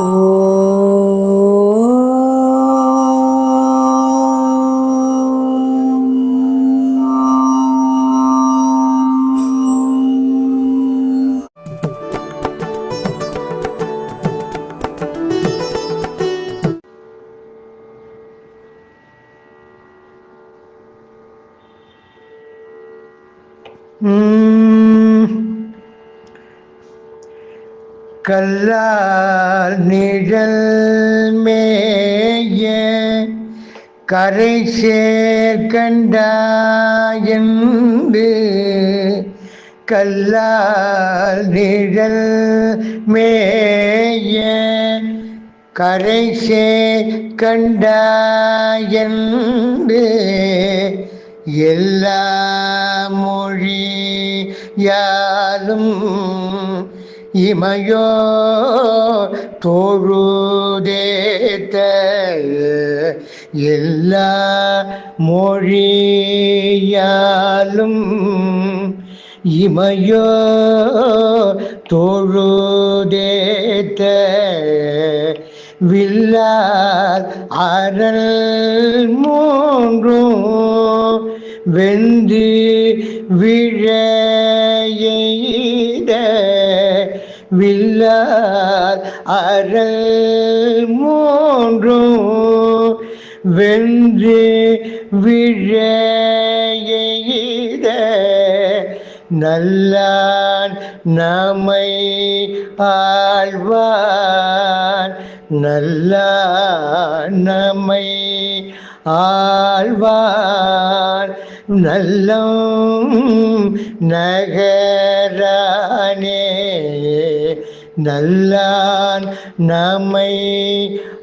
Hmm. கல்லால் நிழல் மேய கரை சேர்கண்டாயந்து கல்லால் நிழல் மேய கரை சேர்கண்டாயந்து எல்லா மொழியாலும் இமையோ தொழுதேத்த எல்லா மொழியாலும் இமையோ தொழுதேத்த வில்லால் அறல் மூன்றும் வெந்து விழையை வில்லார் அறல் மூன்றும் வென்று விழையெய்த நல்லான் நம்மை ஆழ்வான் நல்லான் நம்மை ஆழ்வான். நல்லம் நகரானே நல்லான் நம்மை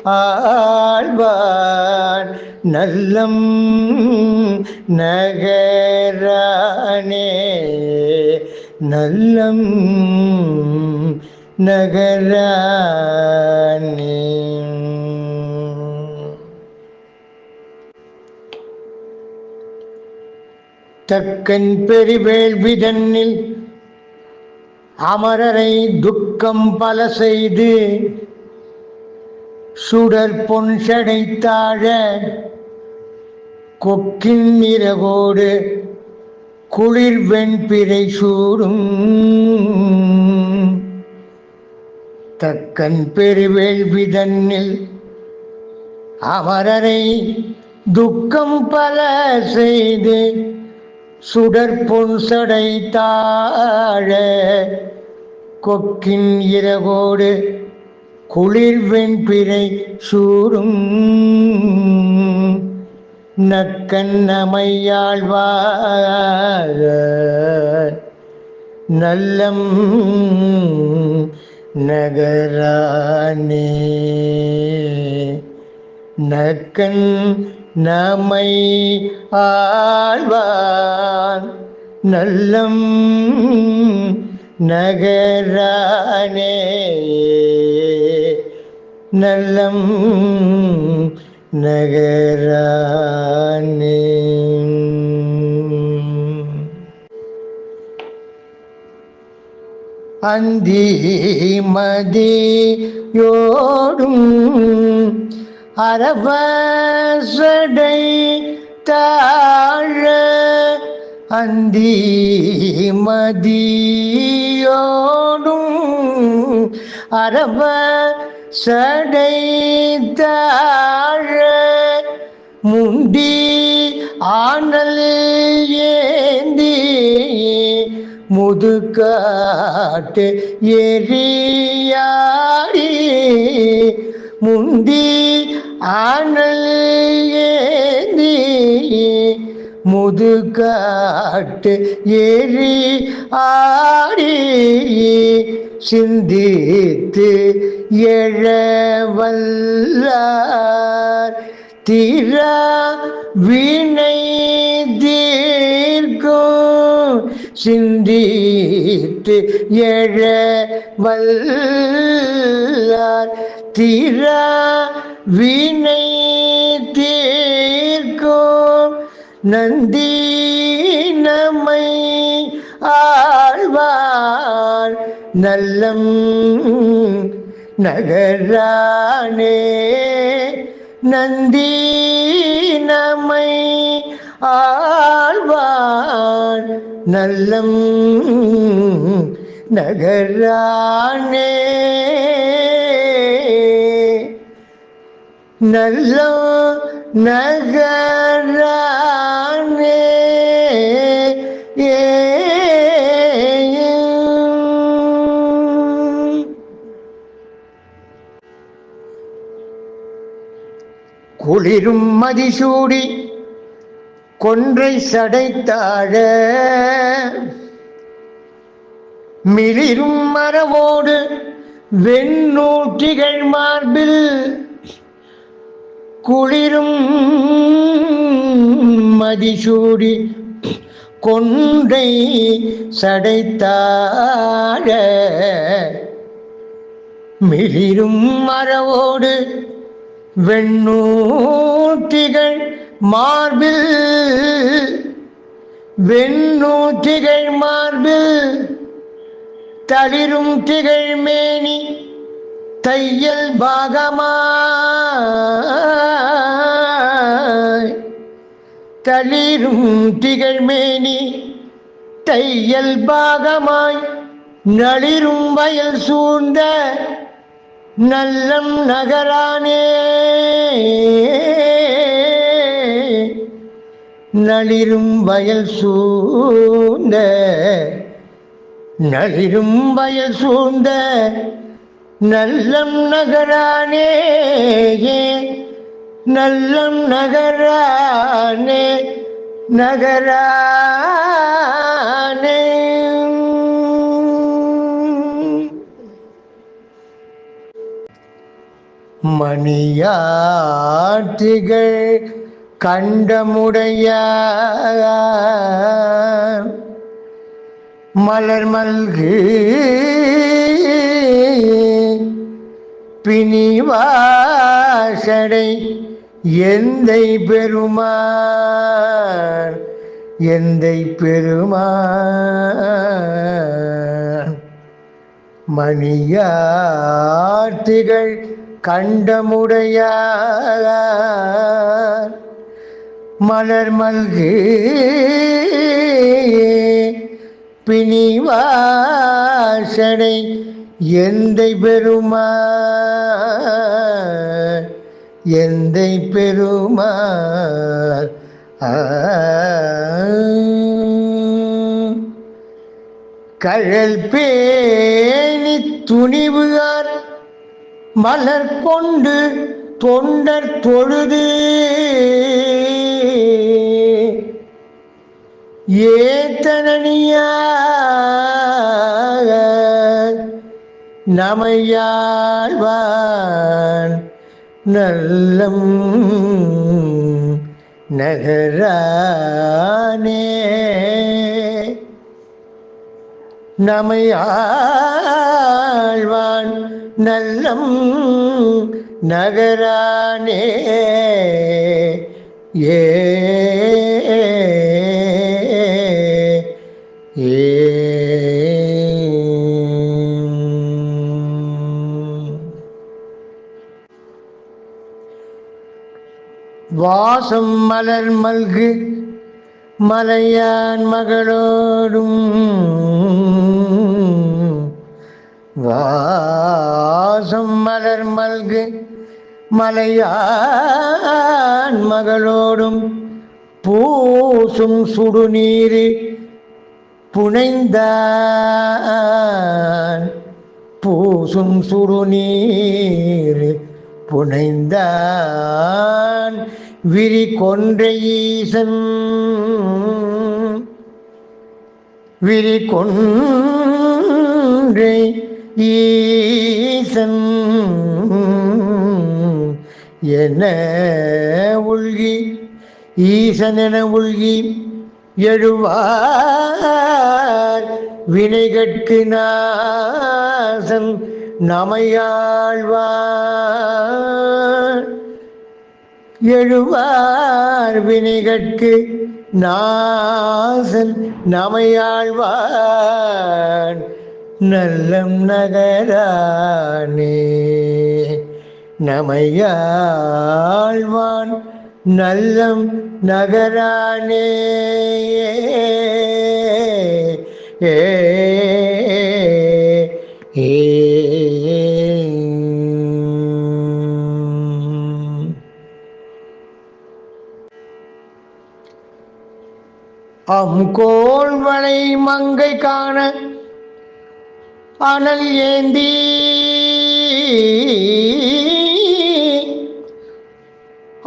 ஆழ்வான் நல்லம் நகரானே. நல்லம் நகரானே. தக்கன் பெருவேள்வி தன்னில் அமரரை துக்கம் பல செய்து சுடர் பொன் சடைத்தாழ கொக்கின் நிறகோடு குளிர் வெண்பிறை சூடும். தக்கன் பெருவேள்வி தன்னில் அமரரை துக்கம் பல செய்து சுடர் சடை தாழ கொக்கின் இரவோடு குளிர்வெண் பிறை சூடும். நக்கன் நமையாழ்வார் நல்லம் நகரானே. நக்கன் நம்மை ஆழ்வான் நல்லம் நகரானே. நல்லம் நகரானே. அந்தி மதியோடும் அரபடை தாழ அந்தி மதியோடும் அரப சடை தாழ முண்டி ஆனல் ஏந்தி முதுகாட்டு எரியாடி முந்தி ஆனல் ஏந்தி முதுகாட்டு ஏறி ஆடி சிந்தித்து எழவல்லார். திரா வினை தீர்க்கும். சிந்தித்து எழ வல்லார் திரா வீணை தீர்க்கும் நந்தி நம்மை ஆழ்வார். நல்லம் நகரானே நந்தி நம்மை ஆழ்வான் நல்லம் நகரானே நல்ல நகரானே. ஏ குளிரும் மதிசூடி கொன்றை சடைத்தாழ. மிளிரும் மரவோடு வெண்ணூற்றிகள் மார்பில் குளிரும் மதிசூடி கொண்டை சடைத்தாழ மிளிரும் மரவோடு வெண்ணூற்றிகள் மார்பில் வெண்ணூற்றிகள் மார்பில் தளிரும் திகழ்மேனி தையல் பாகமா தளிரும் திகழ்மேனி தையல் பாகமாய் நளிரும் வயல் சூழ்ந்த நல்லம் நகரானே. நளிரும் வயல் சூழ்ந்த நளிரும் வயல் சூழ்ந்த நல்லம் நகரானே. நல்லம் நகரானே நகரானே. மணியாற்றிகள் கண்டமுடைய மலர் மல்கு பிணிவாசடை எந்தை பெருமான் எந்தை பெருமான். மணியார்த்திகள் கண்டமுடைய மலர் மல்கு பிணிவாசனை எந்தை பெருமா எந்தை பெருமாள். கழல் பேணி துணிவுகார் மலர் கொண்டு தொண்டர் தொழுது. ஏத்தனியாக நமையாழ்வான். நல்லம் நகரானே. நமையாழ்வான் நல்லம் நகரானே. ஏ பாசம் மலர் மல்கு மலையான் மகளோடும். வாசம் மலர் மல்கு மலையான் மகளோடும். பூசும் சுடுநீர் புனைந்தான் பூசும் சுடுநீர் புனைந்தான் விரி கொன்றையீசன் விரி கொன்றை ஈசன். என உள்கி ஈசன் என உள்கி எழுவார். வினைகட்கு நாசன் நமையாழ்வார். எழுவார் வினைகட்கு. நாசன் நமையாழ்வான். நல்லம் நகரானே. நமையாழ்வான். நல்லம் நகரானே. ஏ ஏ. அம்கோள்வனை மங்கை காண அனல் ஏந்தி.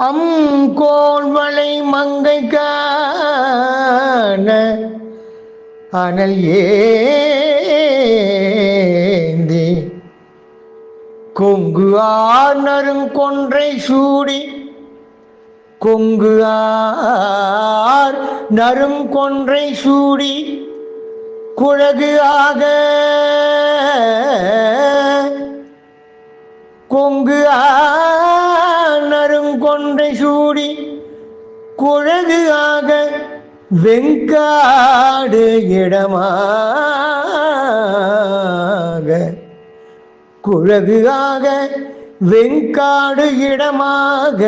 அம்கோள் வளை மங்கை காண அனல் ஏந்தி. கொங்கு ஆர் நறுங்கொன்றை சூடி கொங்கு ஆ நரும் நறுங்கொன்றை சூடி குழகு ஆக கொங்கு ஆர் நரும் சூடி குழகு ஆக வெங்காடு இடமாக குழகு ஆக வெங்காடு இடமாக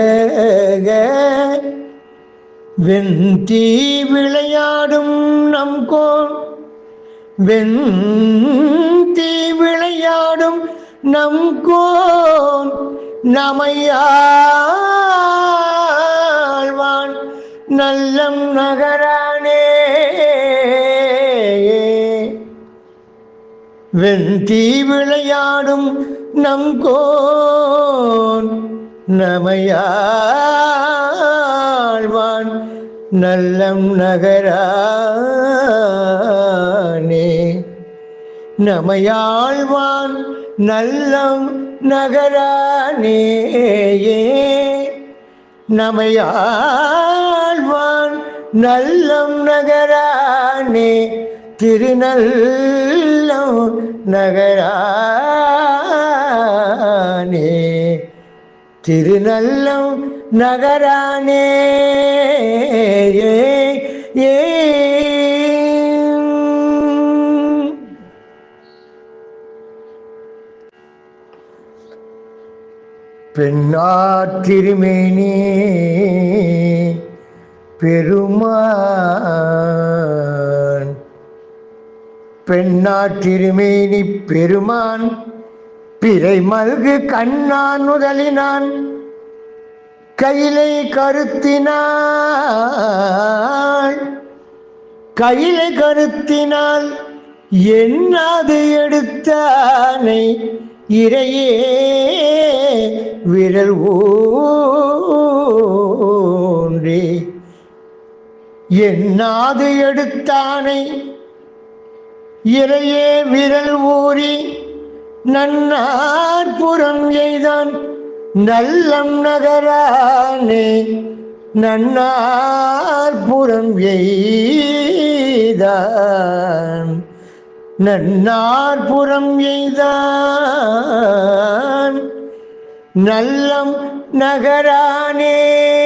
வெந்தி விளையாடும் நம் கோள் வெந்தி விளையாடும் நம் கோன் நமையாழ்வான் நல்லம் நகரானே. வெந்தி விளையாடும் நம் கோன் வாழ்வான் நல்லம் நகரானே. நமையாழ்வான் நல்லம் நகரானேயே. நமையாழ்வான் நல்லம் நகரானே. திருநல்லம் நகரானே. திருநல்லம் நகரானே. ஏ பெண்ணாத்திருமேனி பெருமான். பெண்ணாத்திருமேனி பெருமான். பிறை மல்கு கண்ணான் முதலினான். கையிலை கருத்தினாள் கையிலை கருத்தினால் எண்ணாது எடுத்தானை? இறையே விரல் ஊன்றி என்னாது எடுத்தானை? இறையே விரல் ஊறி நன்னார் புறம் எய்தான் நல்லம் நகரானே நன்னார்புறம் எய்தான். நன்னார்புறம் எய்தான். நல்லம் நகரானே.